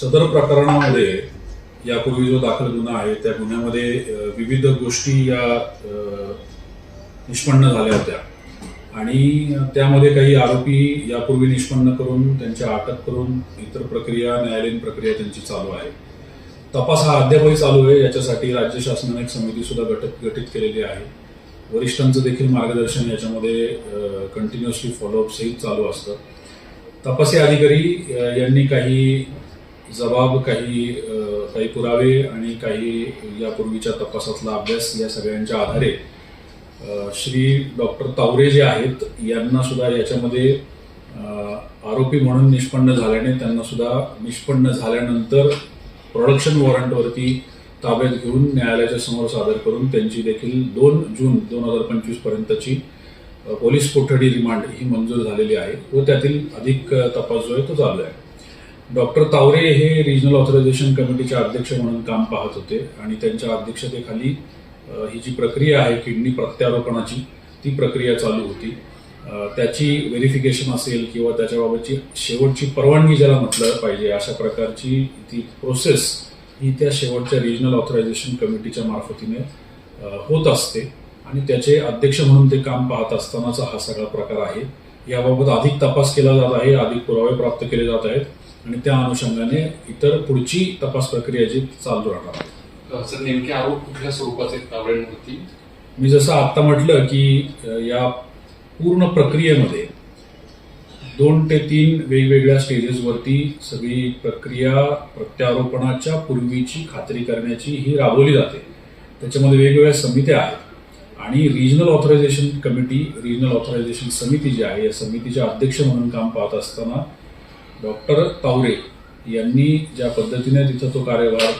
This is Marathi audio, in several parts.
सदर प्रकरणामध्ये यापूर्वी जो दाखल गुन्हा आहे त्या गुन्ह्यामध्ये विविध गोष्टी या निष्पन्न झाल्या होत्या. आणि त्यामध्ये काही आरोपी यापूर्वी निष्पन्न करून त्यांच्या अटक करून इतर प्रक्रिया न्यायालयीन प्रक्रिया त्यांची चालू आहे. तपास हा अद्यापही चालू आहे. याच्यासाठी राज्य शासनाने एक समिती सुद्धा गट गठीत केलेली आहे. वरिष्ठांचं देखील मार्गदर्शन याच्यामध्ये कंटिन्युअसली फॉलोअपसही चालू असतं. तपासी अधिकारी यांनी काही जबाब काही काही पुरावे आणि काही यापूर्वीच्या तपासातला अभ्यास या सगळ्यांच्या आधारे श्री डॉक्टर तावरे जे आहेत यांना सुद्धा याच्यामध्ये आरोपी म्हणून निष्पन्न झाल्याने त्यांना सुद्धा निष्पन्न झाल्यानंतर प्रोडक्शन वॉरंटवरती ताब्यात घेऊन न्यायालयाच्या समोर सादर करून त्यांची देखील दोन जून दोन हजार पंचवीस पर्यंतची पोलीस कोठडी रिमांड ही मंजूर झालेली आहे व त्यातील अधिक तपास जो आहे तो चालू आहे. डॉक्टर तावरे हे रिजनल ऑथरायझेशन कमिटीचे अध्यक्ष म्हणून काम पाहत होते आणि त्यांच्या अध्यक्षतेखाली ही जी प्रक्रिया आहे किडनी प्रत्यारोपणाची ती प्रक्रिया चालू होती. त्याची व्हेरिफिकेशन असेल किंवा त्याच्याबाबतची शेवटची परवानगी ज्याला म्हटलं पाहिजे अशा प्रकारची ती प्रोसेस ही त्या शेवटच्या रिजनल ऑथरायझेशन कमिटीच्या मार्फतीने होत असते. आणि त्याचे अध्यक्ष म्हणून ते काम पाहत असतानाचा हा सगळा प्रकार आहे. याबाबत अधिक तपास केला जात आहे अधिक पुरावे प्राप्त केले जात आहेत आणि त्या अनुषंगाने इतर पुढची तपास प्रक्रिया जी चालू राहणार आहे. सर नेमके आरोप कुठल्या स्वरूपाचे तावड्यांवरती मी जसं आता म्हटलं की या पूर्ण प्रक्रियेमध्ये दोन ते तीन वेगवेगळ्या स्टेजेसवरती सगळी प्रक्रिया प्रत्यारोपणाच्या पूर्वीची खात्री करण्याची ही राबवली जाते. त्याच्यामध्ये वेगवेगळ्या समित्या आहेत. आणि regional authorisation committee regional authorisation समिती जी आहे या समितीचे अध्यक्ष म्हणून काम पाहत असताना डॉक्टर तावरे यांनी ज्या पद्धतीने तिथं तो कार्यभार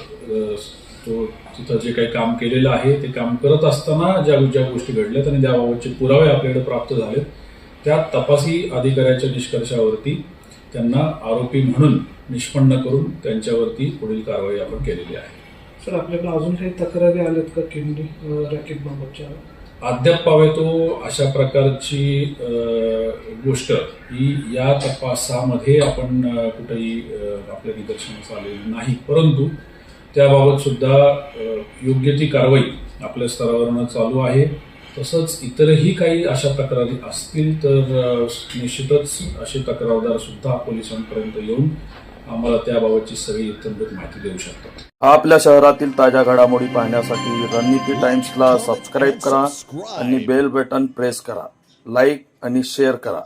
तो तिथं जे काही काम केलेलं आहे ते काम करत असताना ज्या ज्या गोष्टी घडल्यात आणि त्याबाबतचे पुरावे आपल्याकडे प्राप्त झालेत त्या तपासी अधिकाऱ्याच्या निष्कर्षावरती त्यांना आरोपी म्हणून निष्पन्न करून त्यांच्यावरती पुढील कारवाई आपण केलेली आहे. सर आपल्याकडे अजून काही तक्रारी आल्यात का किडनी रॅकेट बाबतच्या? अद्याप पावे तो अशा प्रकारची गोष्ट. ही या तपासामध्ये आपण कुठेही आपल्या निदर्शनास आलेली नाही. परंतु त्याबाबत सुद्धा योग्य ती कारवाई आपल्या स्तरावरनं चालू आहे. तसंच इतरही काही अशा तक्रारी असतील तर निश्चितच असे तक्रारदार सुद्धा पोलिसांपर्यंत येऊन आम्हाला त्याबाबतची सगळी इत्यंभूत माहिती देऊ शकतात आपल्या शहरातील ताज्या घडामोडी पाहण्यासाठी रणनीती टाइम्सला सबस्क्राईब करा आणि बेल बटन प्रेस करा. लाईक आणि शेअर करा.